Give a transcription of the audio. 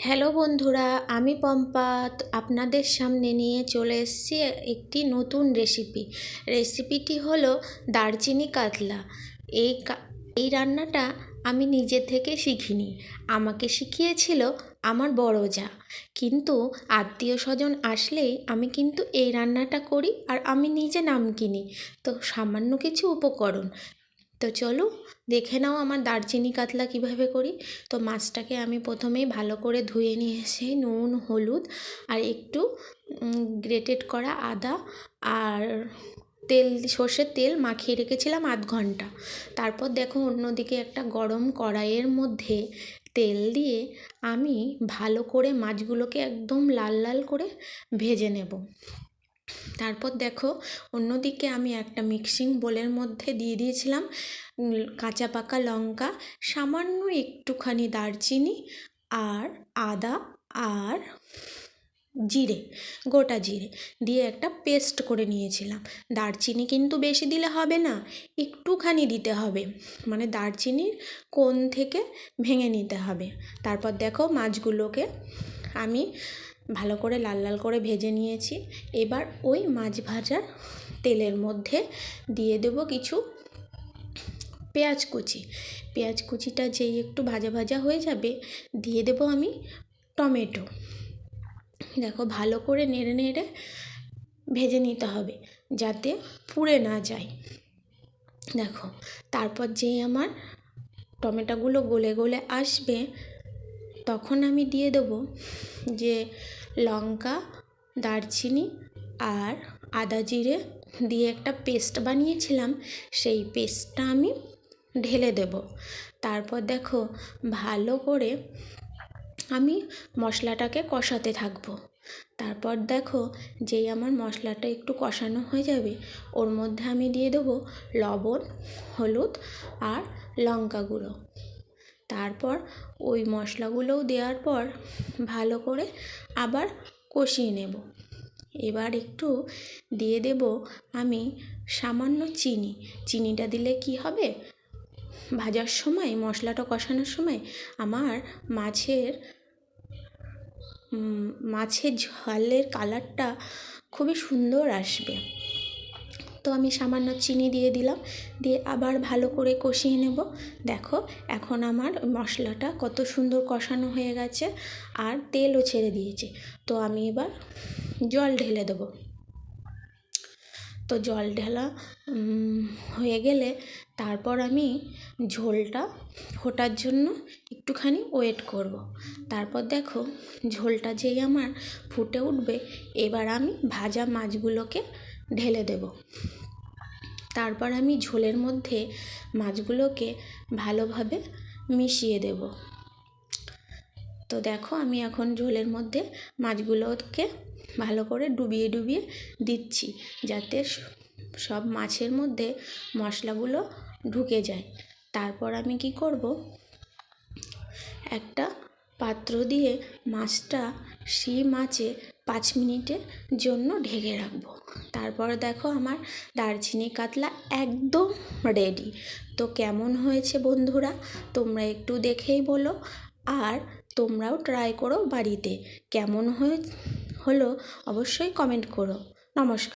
Hello বন্ধুরা, আমি পম্পা আপনাদের সামনে নিয়ে চলে এসেছি একটি নতুন রেসিপি। রেসিপিটি হলো দারচিনি কাতলা। এই এই রান্নাটা আমি নিজে থেকে শিখিনি। আমাকে শিখিয়েছিল আমার বড় যা। কিন্তু আত্মীয় স্বজন আসলেই আমি কিন্তু এই রান্নাটা করি আর আমি নিজে নাম কিনি। তো সামান্য কিছু উপকরণ। তো চলো দেখে নাও আমার দারচিনি কাতলা কীভাবে করি। তো মাছটাকে আমি প্রথমেই ভালো করে ধুয়ে নিয়ে এসে নুন, হলুদ আর একটু গ্রেটেড করা আদা আর তেল, সর্ষের তেল মাখিয়ে রেখেছিলাম আধ ঘণ্টা। তারপর দেখো অন্যদিকে একটা গরম কড়াইয়ের মধ্যে তেল দিয়ে আমি ভালো করে মাছগুলোকে একদম লাল লাল করে ভেজে নেব। তারপর দেখো, অন্যদিকে আমি একটা মিক্সিং বোলের মধ্যে দিয়ে দিয়েছিলাম কাঁচা পাকা লঙ্কা, সামান্য একটুখানি দারচিনি আর আদা আর জিরে, গোটা জিরে দিয়ে একটা পেস্ট করে নিয়েছিলাম। দারচিনি কিন্তু বেশি দিলে হবে না, একটুখানি দিতে হবে। মানে দারচিনির কোণ থেকে ভেঙে নিতে হবে। তারপর দেখো মাছগুলোকে আমি ভালো করে লাল লাল করে ভেজে নিয়েছি। এবার ওই মাছ ভাজার তেলের মধ্যে দিয়ে দেবো কিছু পেঁয়াজ কুচি। পেঁয়াজ কুচিটা যেই একটু ভাজা ভাজা হয়ে যাবে, দিয়ে দেবো আমি টমেটো। দেখো ভালো করে নেড়ে নেড়ে ভেজে নিতে হবে যাতে পুড়ে না যায়। দেখো, তারপর যেই আমার টমেটোগুলো গলে গলে আসবে, তখন আমি দিয়ে দেবো যে লঙ্কা, দারচিনি আর আদা জিরে দিয়ে একটা পেস্ট বানিয়েছিলাম। সেই পেস্টটা আমি ঢেলে দেব। তারপর দেখো ভালো করে আমি মশলাটাকে কষাতে থাকব। তারপর দেখো যেই আমার মশলাটা একটু কষানো হয়ে যাবে, ওর মধ্যে আমি দিয়ে দেবো লবণ, হলুদ আর লঙ্কা গুঁড়ো। তারপর ওই মশলাগুলোও দেওয়ার পর ভালো করে আবার কষিয়ে নেব। এবার একটু দিয়ে দেব আমি সামান্য চিনি। চিনিটা দিলে কি হবে? ভাজার সময়, মশলাটা কষানোর সময় আমার মাছের মাছের ঝালের কালারটা খুবই সুন্দর আসবে। তো আমি সামান্য চিনি দিয়ে দিলাম, দিয়ে আবার ভালো করে কষিয়ে নেব। দেখো, এখন আমার মশলাটা কত সুন্দর কষানো হয়ে গেছে আর তেলও ছেড়ে দিয়েছে। তো আমি এবার জল ঢেলে দেবো। তো জল ঢালা হয়ে গেলে তারপর আমি ঝোলটা ফোটার জন্য একটুখানি ওয়েট করব। তারপর দেখো, ঝোলটা যেই আমার ফুটে উঠবে, এবার আমি ভাজা মাছগুলোকে ঢেলে দেব। তারপর আমি ঝোলের মধ্যে মাছগুলোকে ভালোভাবে মিশিয়ে দেব। তো দেখো আমি এখন ঝোলের মধ্যে মাছগুলোকে ভালো করে ডুবিয়ে ডুবিয়ে দিচ্ছি যাতে সব মাছের মধ্যে মশলাগুলো ঢুকে যায়। তারপর আমি কি করব? একটা পাত্র দিয়ে মাছটা সেই মাছে পাঁচ মিনিটের জন্য ঢেকে রাখব। তারপর দেখো আমার দারচিনি কাতলা একদম রেডি তো কেমন হয়েছে বন্ধুরা? তোমরা একটু দেখেই বলো আর তোমরাও ট্রাই করো বাড়িতে। কেমন হয়ে, হলো অবশ্যই কমেন্ট করো। নমস্কার।